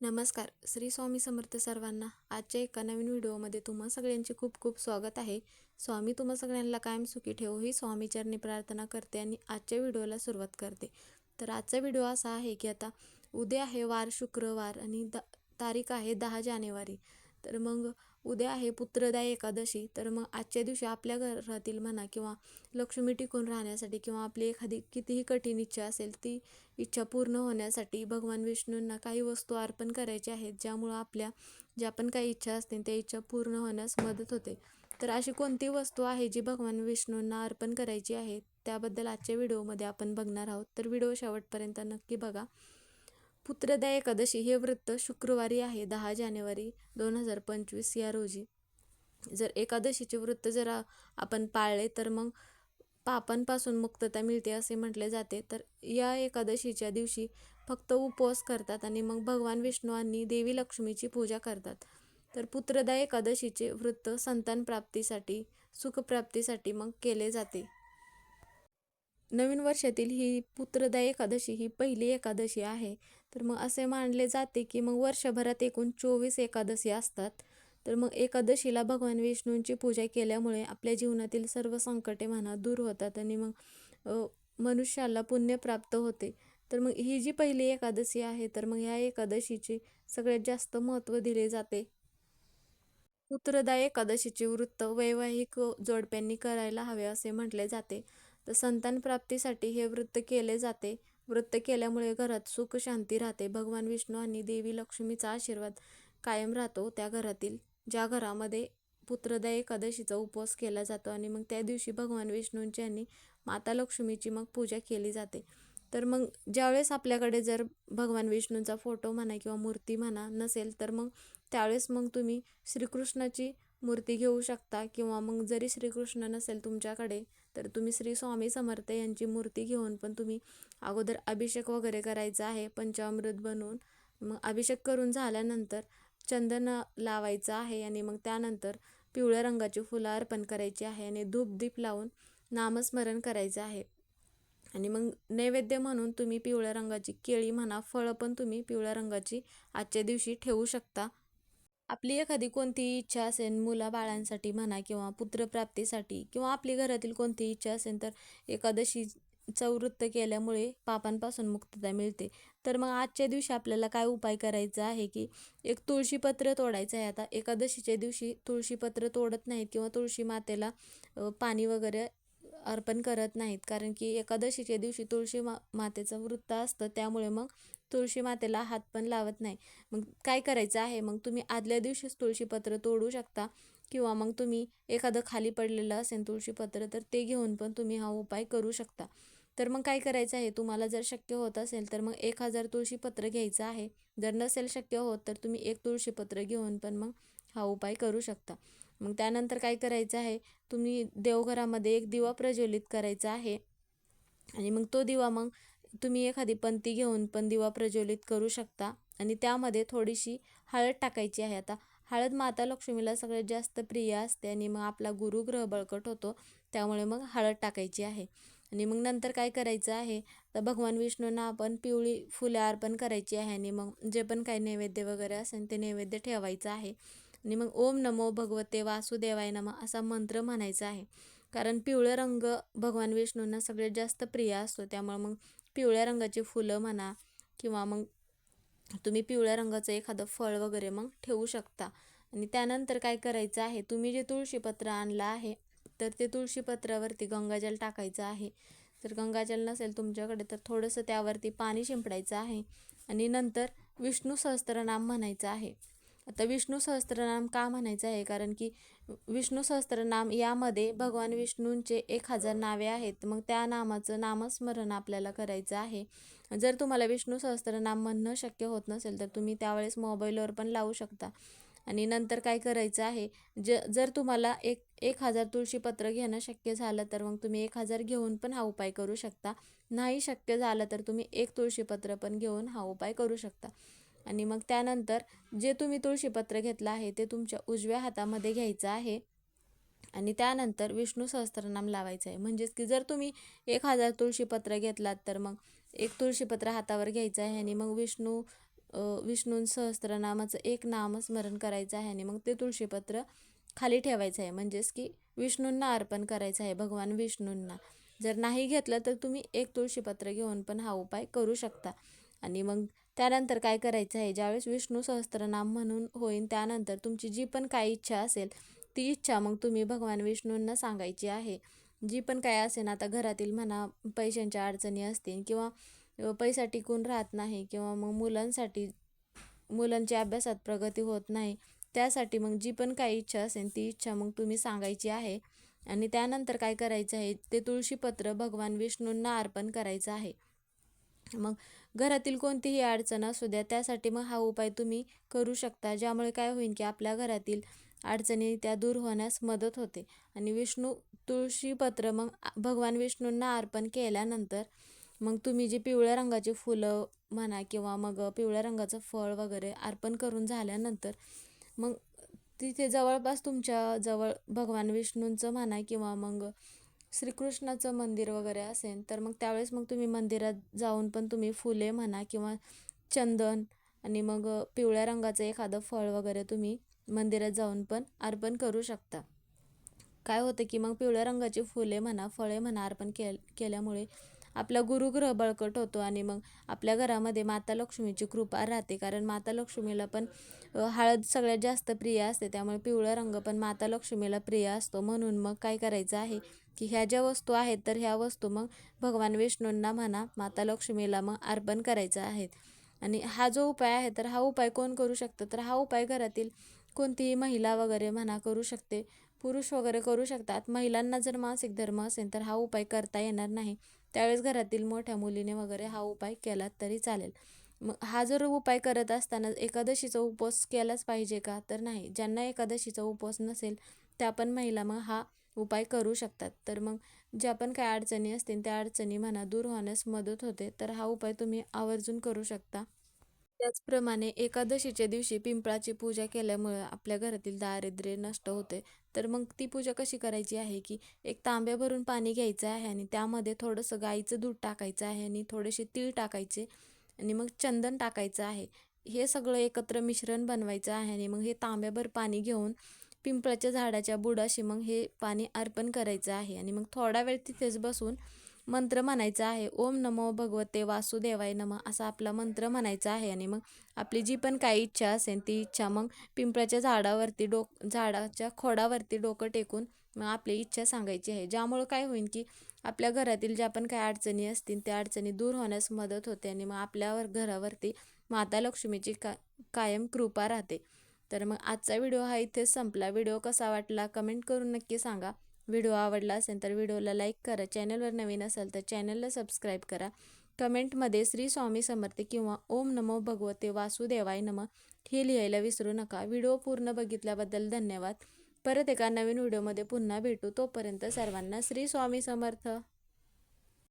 नमस्कार. श्री स्वामी समर्थ सर्वांना आजच्या एका नवीन व्हिडिओमध्ये तुम्हा सगळ्यांचे खूप खूप स्वागत आहे. स्वामी तुम्हा सगळ्यांना कायम सुखी ठेवू ही स्वामीचरणी प्रार्थना करते आणि आजच्या व्हिडिओला सुरुवात करते. तर आजचा व्हिडिओ असा आहे की आता उद्या आहे वार शुक्रवार आणि द तारीख आहे दहा जानेवारी. तर मग उद्या आहे पुत्रदा एकादशी. तर मग आजच्या दिवशी आपल्या घरातील म्हणा किंवा लक्ष्मी टिकून राहण्यासाठी किंवा आपली एखादी कितीही कठीण इच्छा असेल ती इच्छा पूर्ण होण्यासाठी भगवान विष्णूंना काही वस्तू अर्पण करायच्या आहेत ज्यामुळं आपल्या ज्या पण काही इच्छा असतील त्या इच्छा पूर्ण होण्यास मदत होते. तर अशी कोणती वस्तू आहे जी भगवान विष्णूंना अर्पण करायची आहे? त्याबद्दल आजच्या व्हिडिओमध्ये आपण बघणार आहोत. तर व्हिडिओ शेवटपर्यंत नक्की बघा. पुत्रदा एकादशी हे व्रत शुक्रवारी आहे दहा जानेवारी दोन हजार पंचवीस या रोजी. जर एकादशीचे व्रत जर आपण पाळले तर मग पापांपासून मुक्तता मिळते असे म्हटले जाते. तर या एकादशीच्या दिवशी फक्त उपवास करतात आणि मग भगवान विष्णू आणि देवी लक्ष्मीची पूजा करतात. तर पुत्रदा एकादशीचे व्रत संतान प्राप्तीसाठी सुखप्राप्तीसाठी मग केले जाते. नवीन वर्षातील ही पुत्रदा एकादशी ही पहिली एकादशी आहे. तर मग असे मानले जाते की मग वर्षभरात एकूण चोवीस एकादशी असतात. तर मग एकादशीला भगवान विष्णूंची पूजा केल्यामुळे आपल्या जीवनातील सर्व संकटे म्हणा दूर होतात आणि मग मनुष्याला पुण्य प्राप्त होते. तर मग ही जी पहिली एकादशी आहे तर मग ह्या एकादशीचे सगळ्यात जास्त महत्त्व दिले जाते. पुत्रदा एकादशीचे वृत्त वैवाहिक जोडप्यांनी करायला हवे असे म्हटले जाते. तर संतान प्राप्तीसाठी हे वृत्त केले जाते. व्रत केल्यामुळे घरात सुख शांती राहते. भगवान विष्णू आणि देवी लक्ष्मीचा आशीर्वाद कायम राहतो त्या घरातील ज्या घरामध्ये पुत्रदा एकादशीचा उपवास केला जातो आणि मग त्या दिवशी भगवान विष्णूंची आणि माता लक्ष्मीची मग पूजा केली जाते. तर मग ज्यावेळेस आपल्याकडे जर भगवान विष्णूंचा फोटो म्हणा किंवा मूर्ती म्हणा नसेल तर मग त्यावेळेस मग तुम्ही श्रीकृष्णाची मूर्ती घेऊ शकता किंवा मग जरी श्रीकृष्ण नसेल तुमच्याकडे तर तुम्ही श्री स्वामी समर्थ यांची मूर्ती घेऊन पण तुम्ही अगोदर अभिषेक वगैरे करायचा आहे पंचामृत बनवून. मग अभिषेक करून झाल्यानंतर चंदन लावायचं आहे आणि मग त्यानंतर पिवळ्या रंगाची फुलं अर्पण करायची आहे आणि धूपदीप लावून नामस्मरण करायचं आहे. आणि मग नैवेद्य म्हणून तुम्ही पिवळ्या रंगाची केळी म्हणा फळं पण तुम्ही पिवळ्या रंगाची आजच्या दिवशी ठेवू शकता. आपली एखादी कोणतीही इच्छा असेल मुलाबाळांसाठी म्हणा किंवा पुत्रप्राप्तीसाठी किंवा आपली घरातील कोणतीही इच्छा असेल तर एकादशी वृत्त केल्यामुळे पापांपासून मुक्तता मिळते. तर मग आजच्या दिवशी आपल्याला काय उपाय करायचा आहे की एक तुळशीपत्र तोडायचं आहे. आता एकादशीच्या दिवशी तुळशीपत्र तोडत नाहीत किंवा तुळशी मातेला पाणी वगैरे अर्पण करत नाहीत. कारण की एकादशीच्या दिवशी तुळशी मा मातेचं वृत्त असतं. त्यामुळे मग तुळशी मातेला हात पण लावत नाही. मग काय करायचं आहे? मग तुम्ही आदल्या दिवशीच तुळशीपत्र तोडू शकता किंवा मग तुम्ही एखादं खाली पडलेलं असेल तुळशीपत्र तर ते घेऊन पण तुम्ही हा उपाय करू शकता. तर मग काय करायचं आहे? तुम्हाला जर शक्य होत असेल तर मग एक हजार तुळशीपत्र घ्यायचं आहे. जर नसेल शक्य होत तर तुम्ही एक तुळशीपत्र घेऊन पण मग हा उपाय करू शकता. मग त्यानंतर काय करायचं आहे? तुम्ही देवघरामध्ये एक दिवा प्रज्वलित करायचा आहे. आणि मग तो दिवा मग तुम्ही एखादी पंती घेऊन पण दिवा प्रज्वलित करू शकता. आणि त्यामध्ये थोडीशी हळद टाकायची आहे. आता हळद माता लक्ष्मीला सगळ्यात जास्त प्रिय असते आणि मग आपला गुरुग्रह बळकट होतो. त्यामुळे मग हळद टाकायची आहे. आणि मग नंतर काय करायचं आहे? तर भगवान विष्णूंना आपण पिवळी फुले अर्पण करायची आहे आणि मग जे पण काही नैवेद्य वगैरे असेल ते नैवेद्य ठेवायचं आहे. आणि मग ओम नमो भगवते वासुदेवाय नम असा मंत्र म्हणायचा आहे. कारण पिवळं रंग भगवान विष्णूंना सगळ्यात जास्त प्रिय असतो. त्यामुळे मग पिवळ्या रंगाची फुलं म्हणा किंवा मग तुम्ही पिवळ्या रंगाचं एखादं फळ वगैरे मग ठेवू शकता. आणि त्यानंतर काय करायचं आहे तुम्ही जे तुळशीपत्र आणलं आहे तर ते तुळशीपत्रावरती गंगाजल टाकायचं आहे. जर गंगाजल नसेल तुमच्याकडे तर थोडंसं त्यावरती पाणी शिंपडायचं आहे. आणि नंतर विष्णू सहस्त्रनाम म्हणायचं आहे. आता विष्णू सहस्त्रनाम का म्हणायचं आहे? कारण की विष्णू सहस्त्रनाम यामध्ये भगवान विष्णूंचे एक हजार नावे आहेत. मग त्या नामाचं नामस्मरण आपल्याला करायचं आहे. जर तुम्हाला विष्णू सहस्त्रनाम म्हणणं शक्य होत नसेल तर तुम्ही त्यावेळेस मोबाईलवर पण लावू शकता. आणि नंतर काय करायचं आहे? ज जर तुम्हाला एक एक हजार तुळशीपत्र घेणं शक्य झालं तर मग तुम्ही एक हजार घेऊन पण हा उपाय करू शकता. नाही शक्य झालं तर तुम्ही एक तुळशीपत्र पण घेऊन हा उपाय करू शकता. आणि मग त्यानंतर जे तुम्ही तुळशीपत्र घेतलं आहे ते तुमच्या उजव्या हातामध्ये घ्यायचं आहे. आणि त्यानंतर विष्णू सहस्त्रनाम लावायचं आहे. म्हणजेच की जर तुम्ही एक हजार तुळशीपत्र घेतलात तर मग एक तुळशीपत्र हातावर घ्यायचं आहे आणि मग विष्णू विष्णू सहस्त्रनामाचं एक नामस्मरण करायचं आहे आणि मग ते तुळशीपत्र खाली ठेवायचं आहे. म्हणजेच की विष्णूंना अर्पण करायचं आहे भगवान विष्णूंना. जर नाही घेतलं तर तुम्ही एक तुळशीपत्र घेऊन पण हा उपाय करू शकता. आणि मग त्यानंतर काय करायचं आहे? ज्यावेळेस विष्णू सहस्त्रनाम म्हणून होईन त्यानंतर तुमची जी पण काही इच्छा असेल ती इच्छा मग तुम्ही भगवान विष्णूंना सांगायची आहे. जी पण काय असेल आता घरातील म्हणा पैशांच्या अडचणी असतील किंवा पैसा टिकून राहत नाही किंवा मग मुलांसाठी मुलांच्या अभ्यासात प्रगती होत नाही त्यासाठी मग जी पण काही इच्छा असेल ती इच्छा मग तुम्ही सांगायची आहे. आणि त्यानंतर काय करायचं आहे? ते तुळशीपत्र भगवान विष्णूंना अर्पण करायचं आहे. मग घरातील कोणतीही अडचण असू द्या त्यासाठी मग हा उपाय तुम्ही करू शकता ज्यामुळे काय होईल की आपल्या घरातील अडचणी त्या दूर होण्यास मदत होते. आणि विष्णू तुळशीपत्र मग भगवान विष्णूंना अर्पण केल्यानंतर मग तुम्ही जी पिवळ्या रंगाची फुलं म्हणा किंवा मग पिवळ्या रंगाचं फळ वगैरे अर्पण करून झाल्यानंतर मग तिथे जवळपास तुमच्या जवळ भगवान विष्णूंचं म्हणा किंवा मग श्रीकृष्णाचं मंदिर वगैरे असेल तर मग त्यावेळेस मग तुम्ही मंदिरात जाऊन पण तुम्ही फुले म्हणा किंवा चंदन आणि मग पिवळ्या रंगाचं एखादं फळ वगैरे तुम्ही मंदिरात जाऊन पण अर्पण करू शकता. काय होतं की मग पिवळ्या रंगाची फुले म्हणा फळे म्हणा अर्पण के केल्यामुळे आपला गुरुग्रह बळकट होतो आणि मग आपल्या घरामध्ये माता लक्ष्मीची कृपा राहते. कारण माता लक्ष्मीला पण हळद सगळ्यात जास्त प्रिय असते. त्यामुळे पिवळा रंग पण माता लक्ष्मीला प्रिय असतो. म्हणून मग काय करायचं आहे की ह्या ज्या वस्तू आहेत तर ह्या वस्तू मग भगवान विष्णूंना म्हणा माता लक्ष्मीला मग अर्पण करायचं आहेत. आणि हा जो उपाय आहे तर हा उपाय कोण करू शकतं? तर हा उपाय घरातील कोणतीही महिला वगैरे म्हणा करू शकते. पुरुष वगैरे करू शकतात. महिलांना जर मासिक धर्म असेल तर हा उपाय करता येणार नाही. त्यावेळेस घरातील मोठ्या मुलीने वगैरे हा उपाय केला तरी चालेल. मग हा जर उपाय करत असताना एकादशीचा उपवास केलाच पाहिजे का? तर नाही. ज्यांना एकादशीचा उपवास नसेल त्या पण महिला मग हा उपाय करू शकतात. तर मग ज्या पण काय अडचणी असतील त्या अडचणी म्हणा दूर होण्यास मदत होते. तर हा उपाय तुम्ही आवर्जून करू शकता. त्याचप्रमाणे एकादशीच्या दिवशी पिंपळाची पूजा केल्यामुळे आपल्या घरातील दारिद्र्य नष्ट होते. तर मग ती पूजा कशी करायची आहे की एक तांब्या भरून पाणी घ्यायचं आहे आणि त्यामध्ये थोडंसं गाईचं दूध टाकायचं आहे आणि थोडेसे तीळ टाकायचे आणि मग चंदन टाकायचं आहे. हे सगळं एकत्र मिश्रण बनवायचं आहे आणि मग हे तांब्याभर पाणी घेऊन पिंपळाच्या झाडाच्या बुडाशी मग हे पाणी अर्पण करायचं आहे आणि मग थोडा वेळ तिथेच बसून मंत्र म्हणायचा आहे. ओम नमो भगवते वासुदेवाय नम असा आपला मंत्र म्हणायचा आहे. आणि मग आपली जी पण काही इच्छा असेल ती इच्छा मग पिंपळाच्या झाडावरती डोक झाडाच्या खोडावरती डोकं टेकून मग आपली इच्छा सांगायची आहे. ज्यामुळं काय होईल की आपल्या घरातील ज्या पण काही अडचणी असतील त्या अडचणी दूर होण्यास मदत होते. आणि मग आपल्यावर घरावरती माता लक्ष्मीची का कायम कृपा राहते. तर मग आजचा व्हिडिओ हा इथेच संपला. व्हिडिओ कसा वाटला कमेंट करून नक्की सांगा. व्हिडिओ आवडला असेल तर व्हिडिओला लाईक करा. चॅनलवर नवीन असाल तर चॅनलला सबस्क्राईब करा. कमेंटमध्ये श्री स्वामी समर्थ किंवा ओम नमो भगवते वासुदेवाय नम हे लिहायला विसरू नका. व्हिडिओ पूर्ण बघितल्याबद्दल धन्यवाद. परत एका नवीन व्हिडिओमध्ये पुन्हा भेटू. तोपर्यंत सर्वांना श्री स्वामी समर्थ.